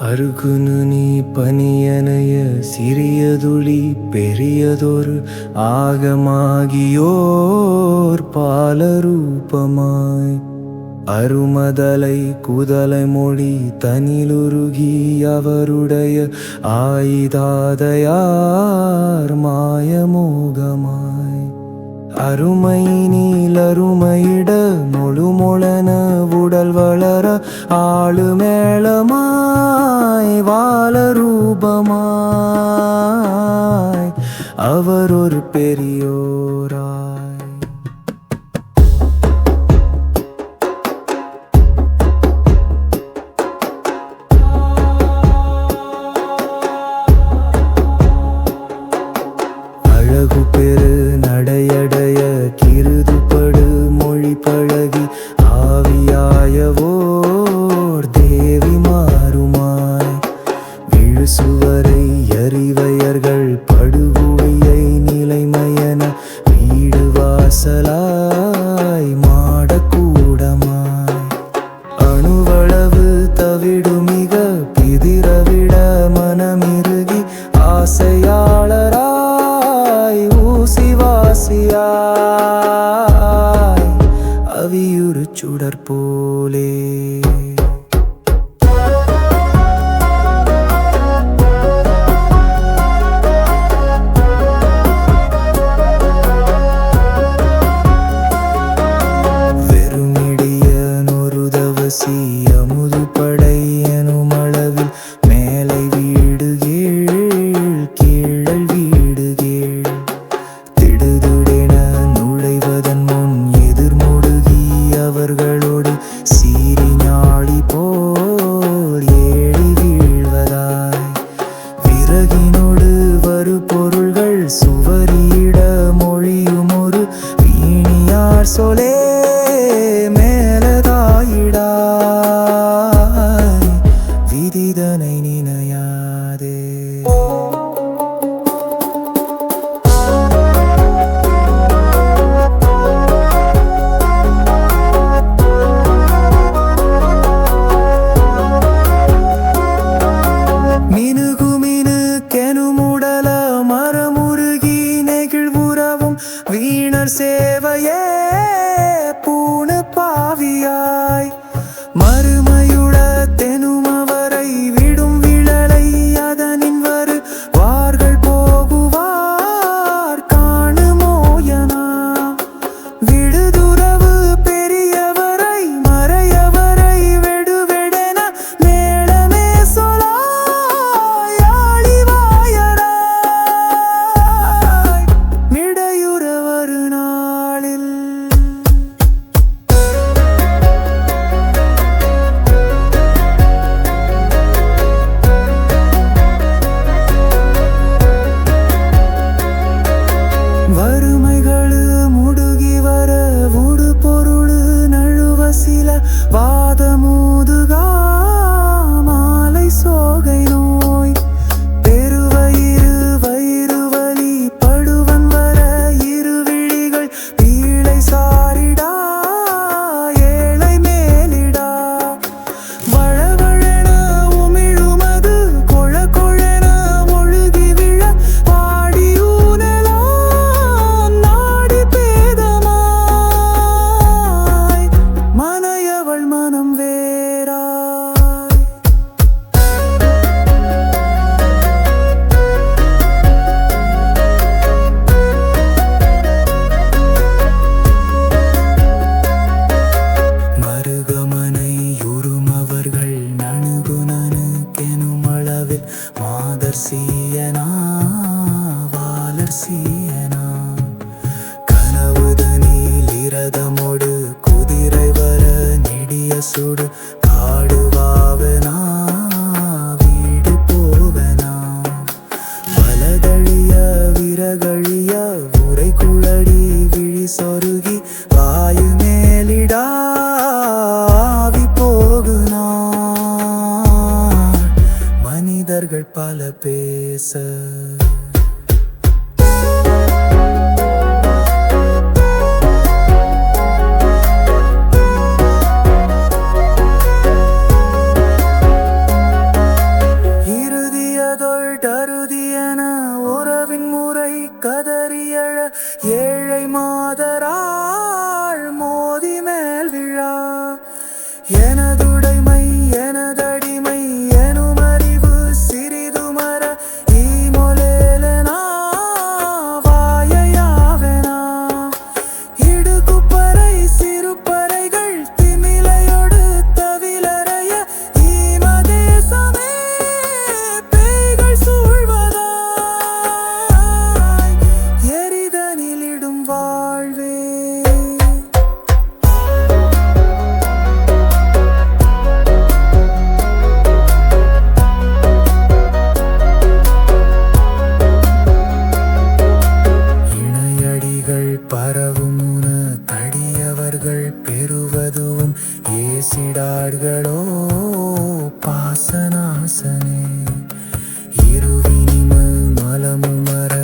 அருகுனு நீ பனியனைய சிறியதுளி பெரியதொரு ஆகமாகியோர் பாலரூபமாய். அருமதலை குதலை மொழி தனிலுருகி அவருடைய ஆயுதாதையார் மாயமோகமாய். அருமை நீலருமையிட முழு முழன உடல் வளர ஆளு மேளமாய் வாழ ரூபமாய். அவர் ஒரு பெரியோராய். அழகு பெரு சுடர் போலே. அமுது படை அளவில் மேலை வீடு கீழ் கீழல் வீடு கீழ் சேவையே பூணு பாவியாய். கெனும் மாதர் சீயனா வாலர் சீயனா. கனவுதனில் இரதமோடு குதிரை வர நெடிய சுடு காடுவா கால பேச. கருதியன உறவின் முறை கதறியழ ஏழை மாதராள் மோதி மேல் விழா. எனதுடைமை எனது பேசிடார்களோ பாசனாசனே. இருவினிமல் மலமுமர